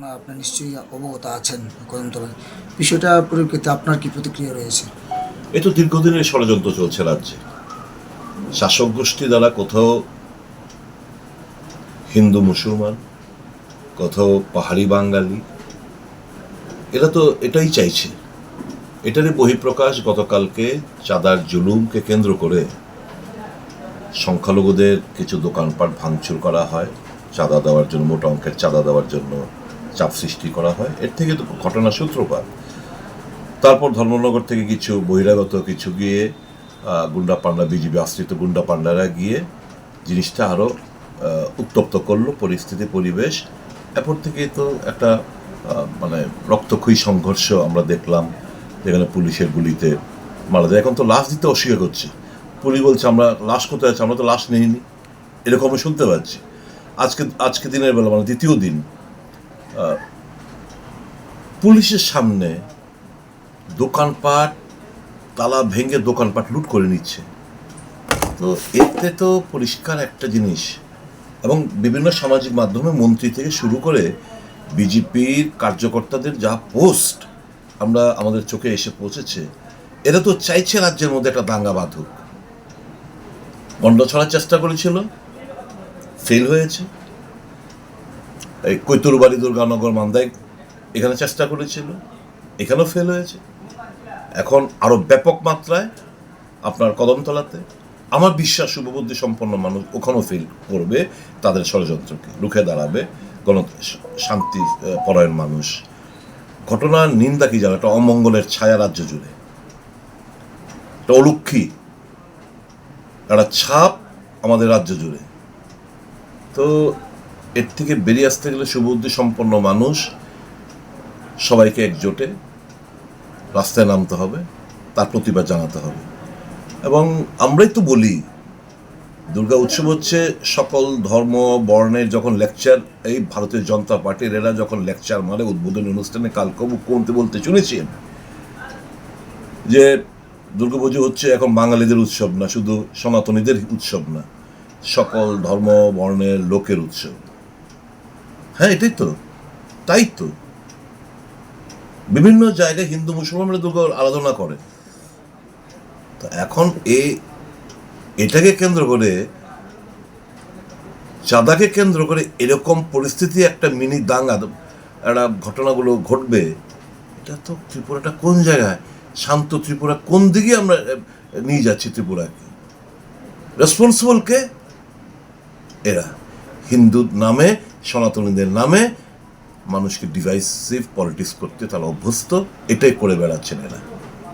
না, আপনি নিশ্চয়ই অবগত আছেন কদমতলায়। বিষয়টা পরিপ্রেক্ষিতে আপনার কি প্রতিক্রিয়া রয়েছে? এ তো দীর্ঘদিনের ষড়যন্ত্র চলছে রাজ্যে। শাসক গোষ্ঠী দ্বারা কোথাও হিন্দু মুসলমান কোথাও পাহাড়ি বাঙালি এরা তো এটাই চাইছে। এটারই বহিঃপ্রকাশ গতকালকে চাঁদার জুলুমকে কেন্দ্র করে সংখ্যালঘুদের কিছু দোকানপাট ভাঙচুর করা হয় চাঁদা দেওয়ার জন্য মোটা অঙ্কের চাঁদা দেওয়ার জন্য। চাপ সৃষ্টি করা হয়। এর থেকে তো ঘটনা সূত্রপাত। তারপর ধর্মনগর থেকে কিছু বহিরাগত কিছু গিয়ে গুন্ডা পান্ডা বিজেপি আশ্রিত গুন্ডা পান্ডারা গিয়ে জিনিসটা আরও উত্তপ্ত করল, পরিস্থিতি, পরিবেশ। এরপর থেকে তো একটা মানে রক্তক্ষয়ী সংঘর্ষ আমরা দেখলাম, যেখানে পুলিশের গুলিতে মারা যায়। এখন তো লাশ দিতে অস্বীকার করছে। পুলিশ বলছে, আমরা লাশ কোথায় আছে? আমরা তো লাশ নেইনি। এরকম শুনতে পাচ্ছি। আজকে আজকে দিনের বেলা মানে দ্বিতীয় দিন পুলিশের সামনে দোকানপাট, তালা ভেঙে দোকানপাট লুট করে নিচ্ছে। তো এতে তো পরিষ্কার একটা জিনিস। এবং বিভিন্ন সামাজিক মাধ্যমে মন্ত্রী থেকে শুরু করে বিজেপির কার্যকর্তাদের যা পোস্ট আমরা আমাদের চোখে এসে পৌঁছেছে, এরা তো চাইছে রাজ্যের মধ্যে একটা দাঙ্গা বাঁধুক। গন্ড ছড়ার চেষ্টা করেছিল, ফেল হয়েছে। এই কৈতরবাড়ি দুর্গানগর মান্দাই এখানে চেষ্টা করেছিল, এখানেও ফেল হয়েছে। এখন আরও ব্যাপক মাত্রায় আপনার কদমতলাতে। আমার বিশ্বাস, শুভবুদ্ধি সম্পন্ন মানুষ ওখানেও ফেল করবে, তাদের ষড়যন্ত্রকে রুখে দাঁড়াবে, গণ শান্তি পরায়ণ মানুষ। ঘটনার নিন্দা কি জানো? একটা অমঙ্গলের ছায়া রাজ্য জুড়ে। একটা অলক্ষী, একটা ছাপ আমাদের রাজ্য জুড়ে। তো এর থেকে বেরিয়ে আসতে গেলে শুভবুদ্ধি সম্পন্ন মানুষ সবাইকে একজোটে রাস্তায় নামতে হবে, তার প্রতিবাদ জানাতে হবে। এবং আমরাই তো বলি, দুর্গা উৎসব হচ্ছে সকল ধর্ম, বর্ণের যখন লেকচার এই ভারতীয় জনতা পার্টির এরা যখন লেকচার মারে, উদ্বোধনী অনুষ্ঠানে কালকে মুখ্যমন্ত্রী বলতে শুনেছেন? যে দুর্গাপুজো হচ্ছে এখন বাঙালিদের উৎসব না, শুধু সনাতনীদের উৎসব না, সকল ধর্ম, বর্ণের লোকের উৎসব। হ্যাঁ এটাই তো। তাই তো। বিভিন্ন জায়গায় হিন্দু মুসলমানরা দুর্গা আরাধনা করে। তো এখন এ, এটাকে কেন্দ্র করে, চাঁদাকে কেন্দ্র করে এরকম পরিস্থিতি একটা মিনি দাঙ্গা, একটা ঘটনাগুলো ঘটবে, এটা তো ত্রিপুরাটা কোন জায়গায়? শান্ত ত্রিপুরা, কোন দিকে আমরা নিয়ে যাচ্ছি ত্রিপুরাকে? রেসপন্সিবল কে? এরা। হিন্দু নামে সনাতনীদের নামে মানুষকে ডিভাইসিভ পলিটিক্স করতে তারা অভ্যস্ত, এটাই করে বেড়াচ্ছেন এরা।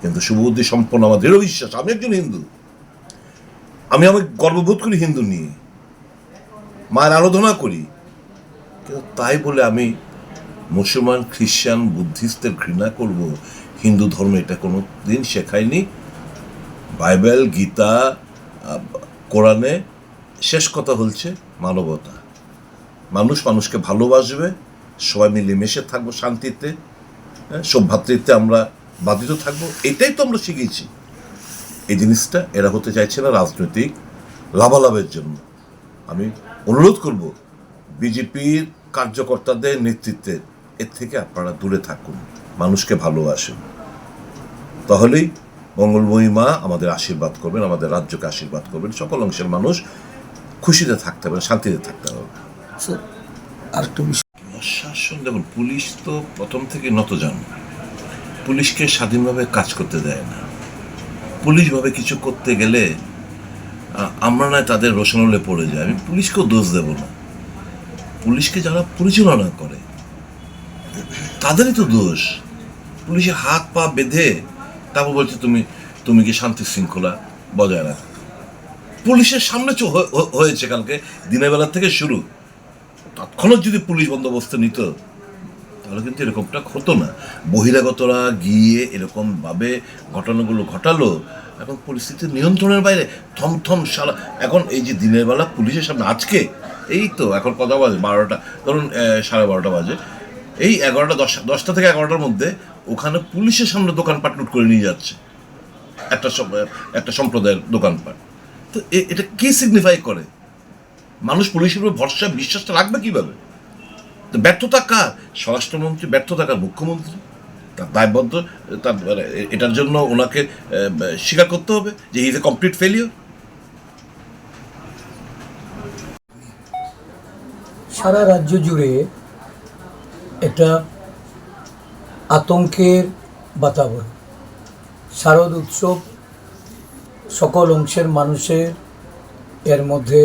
কিন্তু শুভবুদ্ধি সম্পন্ন আমার দৃঢ় বিশ্বাস, আমি একজন হিন্দু। আমি আমি গর্ববোধ করি হিন্দু নিয়ে। মায়ের আরাধনা করি। কিন্তু তাই বলে আমি মুসলমান, খ্রিস্টান বুদ্ধিস্টের ঘৃণা করব, হিন্দু ধর্ম এটা কোনো দিন শেখায়নি। বাইবেল, গীতা কোরআনে শেষ কথা হচ্ছে মানবতা। মানুষ মানুষকে ভালোবাসবে সবাই মিলেমিশে থাকব শান্তিতে হ্যাঁ, সৌভ্রাতৃত্বে আমরা বাধিত থাকব এটাই তো আমরা শিখেছি এই জিনিসটা এরা হতে চাইছে না রাজনৈতিক লাভালাভের জন্য। আমি অনুরোধ করব বিজেপির কার্যকর্তাদের নেতৃত্বে এর থেকে আপনারা দূরে থাকুন মানুষকে ভালোবাসুন। তাহলেই মঙ্গলময়ী মা আমাদের আশীর্বাদ করবেন আমাদের রাজ্যকে আশীর্বাদ করবেন সকল অংশের মানুষ খুশিতে থাকতে হবে শান্তিতে থাকতে হবে প্রশাসন, দেখুন, পুলিশ তো প্রথম থেকে নতজান পুলিশকে স্বাধীনভাবে কাজ করতে দেয় না। পুলিশভাবে কিছু করতে গেলে আমরা নয় তাদের রোশনলে পড়ে যায় আমি পুলিশকেও দোষ দেব না। পুলিশকে যারা পরিচালনা করে, তাদেরই তো দোষ। পুলিশে হাত, পা বেঁধে তারপর বলছে, তুমি তুমি কি শান্তি শৃঙ্খলা বজায় রাখো? পুলিশের সামনে হয়েছে কালকে, দিনের বেলা থেকে শুরু। তৎক্ষণাৎ যদি পুলিশ বন্দোবস্ত নিত, তাহলে কিন্তু এরকমটা হতো না। বহিরাগতরা গিয়ে এরকমভাবে ঘটনাগুলো ঘটালো, এখন পরিস্থিতি নিয়ন্ত্রণের বাইরে। থমথম সারা এখন এই যে দিনের বেলা পুলিশের সামনে, আজকে? এই তো, এখন কথা বাজে? বারোটা, ধরুন সাড়ে বারোটা বাজে। এই এগারোটা, দশ, দশটা থেকে এগারোটার মধ্যে ওখানে পুলিশের সামনে দোকানপাট লুট করে নিয়ে যাচ্ছে। একটা একটা সম্প্রদায়ের দোকানপাট। তো এটা কি সিগনিফাই করে? মানুষ পুলিশের উপর ভরসা, বিশ্বাসটা রাখবে কীভাবে? তো ব্যর্থতা কার? স্বরাষ্ট্রমন্ত্রী ব্যর্থতা কার? মুখ্যমন্ত্রী? তার দায়বদ্ধ, তার মানে এটার জন্য ওনাকে স্বীকার করতে হবে যে ইজ এ কমপ্লিট ফেলিওর সারা রাজ্য জুড়ে একটা আতঙ্কের বাতাবরণ। শারদ উৎসব সকল অংশের মানুষের এর মধ্যে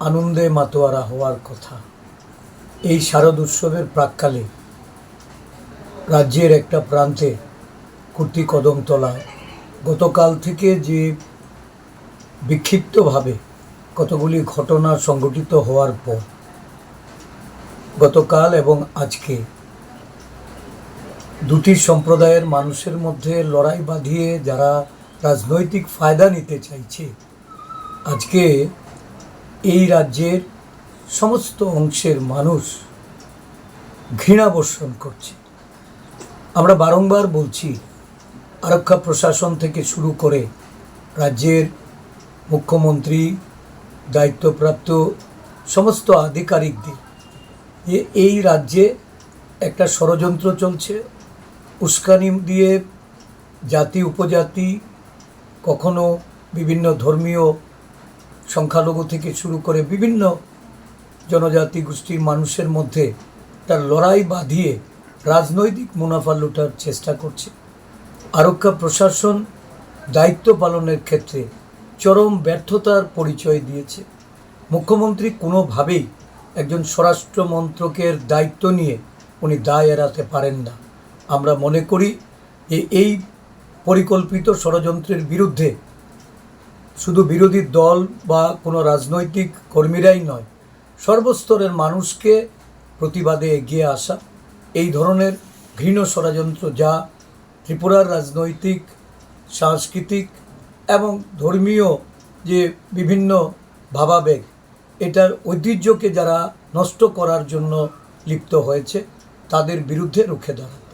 আনন্দে মাতোয়ারা হওয়ার কথা। এই শারদ উৎসবের প্রাককালে রাজ্যের একটা প্রান্তে কুর্তি কদম কদমতলায় গতকাল থেকে যে বিক্ষিপ্তভাবে কতগুলি ঘটনা সংঘটিত হওয়ার পর, গতকাল এবং আজকে দুটি সম্প্রদায়ের মানুষের মধ্যে লড়াই বাঁধিয়ে যারা রাজনৈতিক ফায়দা নিতে চাইছে, আজকে এই রাজ্যের সমস্ত অংশের মানুষ ঘৃণা বর্ষণ করছে। আমরা বারংবার বলছি, আরক্ষা প্রশাসন থেকে শুরু করে রাজ্যের মুখ্যমন্ত্রী, দায়িত্বপ্রাপ্ত সমস্ত আধিকারিকদের যে এই রাজ্যে একটা ষড়যন্ত্র চলছে, উস্কানি দিয়ে জাতি, উপজাতি, কখনো বিভিন্ন ধর্মীয় সংখ্যালঘু থেকে শুরু করে বিভিন্ন জনজাতি গোষ্ঠীর মানুষের মধ্যে তার লড়াই বাঁধিয়ে রাজনৈতিক মুনাফা লুটার চেষ্টা করছে। আরক্ষা প্রশাসন দায়িত্ব পালনের ক্ষেত্রে চরম ব্যর্থতার পরিচয় দিয়েছে। মুখ্যমন্ত্রী কোনোভাবেই একজন স্বরাষ্ট্র মন্ত্রকের দায়িত্ব নিয়ে উনি দায় এড়াতে পারেন না। আমরা মনে করি যে এই পরিকল্পিত ষড়যন্ত্রের বিরুদ্ধে শুধু বিরোধী দল বা কোনো রাজনৈতিক কর্মীরাই নয়, সর্বস্তরের মানুষকে প্রতিবাদে এগিয়ে আসা, এই ধরনের ঘৃণ ষড়যন্ত্র যা ত্রিপুরার রাজনৈতিক, সাংস্কৃতিক এবং ধর্মীয় যে বিভিন্ন ভাবাবেগ, এটার ঐতিহ্যকে যারা নষ্ট করার জন্য লিপ্ত হয়েছে, তাদের বিরুদ্ধে রুখে দাঁড়াবে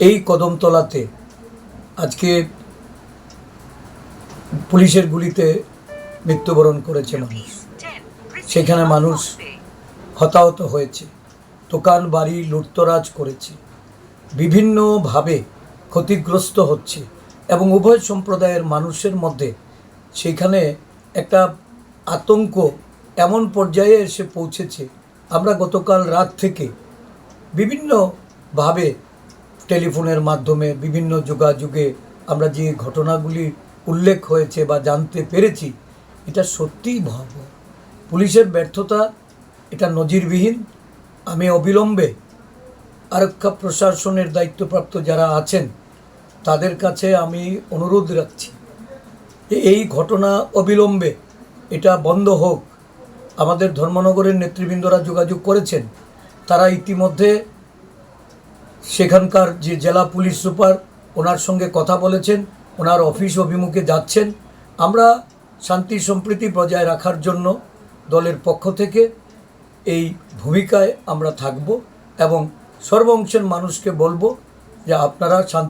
এই কদমতলাতে আজকে পুলিশের গুলিতে মৃত্যুবরণ করেছে মানুষ সেখানে মানুষ হতাহত হয়েছে, দোকান, বাড়ি লুটতরাজ করেছে, বিভিন্নভাবে ক্ষতিগ্রস্ত হচ্ছে এবং উভয় সম্প্রদায়ের মানুষের মধ্যে সেখানে একটা আতঙ্ক এমন পর্যায়ে এসে পৌঁছেছে। আমরা গতকাল রাত থেকে বিভিন্নভাবে টেলিফোনের মাধ্যমে, বিভিন্ন যোগাযোগে আমরা যে ঘটনাগুলি উল্লেখ হয়েছে বা জানতে পেরেছি, এটা সত্যিই ভয়াবহ। পুলিশের ব্যর্থতা, এটা নজিরবিহীন, আমি অবিলম্বে আরক্ষা প্রশাসনের দায়িত্বপ্রাপ্ত যারা আছেন, তাদের কাছে আমি অনুরোধ রাখছি। এই ঘটনা অবিলম্বে, এটা বন্ধ হোক। আমাদের ধর্মনগরের নেতৃবৃন্দরা যোগাযোগ করেছেন, তারা ইতিমধ্যে সেখানকার যে জেলা পুলিশ সুপার, ওনার সঙ্গে কথা বলেছেন। ওনার অফিস অভিমুখে যাচ্ছেন। আমরা শান্তি সম্প্রীতি বজায় রাখার জন্য দলের পক্ষ থেকে এই ভূমিকায় আমরা থাকব এবং সর্ব অংশের মানুষকে বলব যে আপনারা শান্তি